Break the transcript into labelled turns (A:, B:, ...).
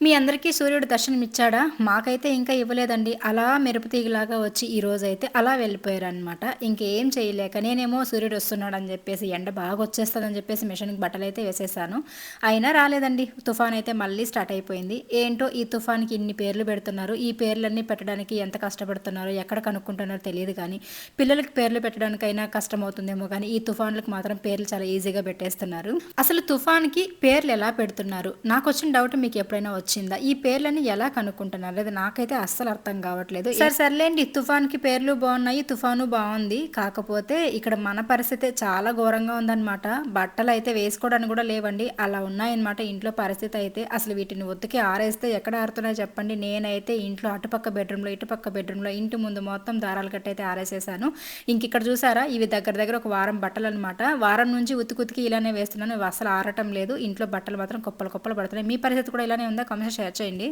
A: మీ అందరికీ సూర్యుడు దర్శనమిచ్చాడా? మాకైతే ఇంకా ఇవ్వలేదండి. అలా మెరుపు తీగలాగా వచ్చి ఈ రోజైతే అలా వెళ్ళిపోయారు అనమాట ఇంకేం చేయలేక నేనేమో సూర్యుడు వస్తున్నాడు అని చెప్పేసి ఎండ బాగా వచ్చేస్తుందని చెప్పేసి మిషన్కి బట్టలు అయితే వేసేసాను. అయినా రాలేదండి. తుఫాన్ అయితే మళ్ళీ స్టార్ట్ అయిపోయింది. ఏంటో ఈ తుఫాన్కి ఇన్ని పేర్లు పెడుతున్నారు. ఈ పేర్లన్నీ పెట్టడానికి ఎంత కష్టపడుతున్నారో ఎక్కడ కనుక్కుంటున్నారో తెలియదు కానీ పిల్లలకి పేర్లు పెట్టడానికైనా కష్టమవుతుందేమో కానీ ఈ తుఫాన్లకు మాత్రం పేర్లు చాలా ఈజీగా పెట్టేస్తున్నారు. అసలు తుఫాన్కి పేర్లు ఎలా పెడుతున్నారు? నాకు వచ్చిన డౌట్ మీకు ఎప్పుడైనా వచ్చిందా? ఈ పేర్లని ఎలా కనుక్కుంటున్నారు? లేదా నాకైతే అస్సలు అర్థం కావట్లేదు. సరే సర్లేండి. తుఫాన్కి పేర్లు బాగున్నాయి తుఫాను బాగుంది. కాకపోతే ఇక్కడ మన పరిస్థితి చాలా ఘోరంగా ఉందన్నమాట. బట్టలు అయితే వేసుకోవడానికి కూడా లేవండి. అలా ఉన్నాయన్నమాట ఇంట్లో పరిస్థితి అయితే. అసలు వీటిని ఉతికి ఆరేస్తే ఎక్కడ ఆరుతున్నాయో చెప్పండి. నేనైతే ఇంట్లో అటుపక్క బెడ్రూమ్లో ఇటుపక్క బెడ్రూమ్లో ఇంటి ముందు మొత్తం దారాలు కట్టి అయితే ఆరేసేసాను. ఇంక ఇక్కడ చూసారా? ఇవి దగ్గర దగ్గర ఒక వారం బట్టలు అనమాట వారం నుంచి ఉతికి ఉతికి ఇలానే వేస్తున్నాను. అసలు ఆరటం లేదు. ఇంట్లో బట్టలు మాత్రం కుప్పలు కుప్పలు పడుతున్నాయి. మీ పరిస్థితి కూడా ఇలానే ఉందా? కామెంట్స్ షేర్ చేయండి.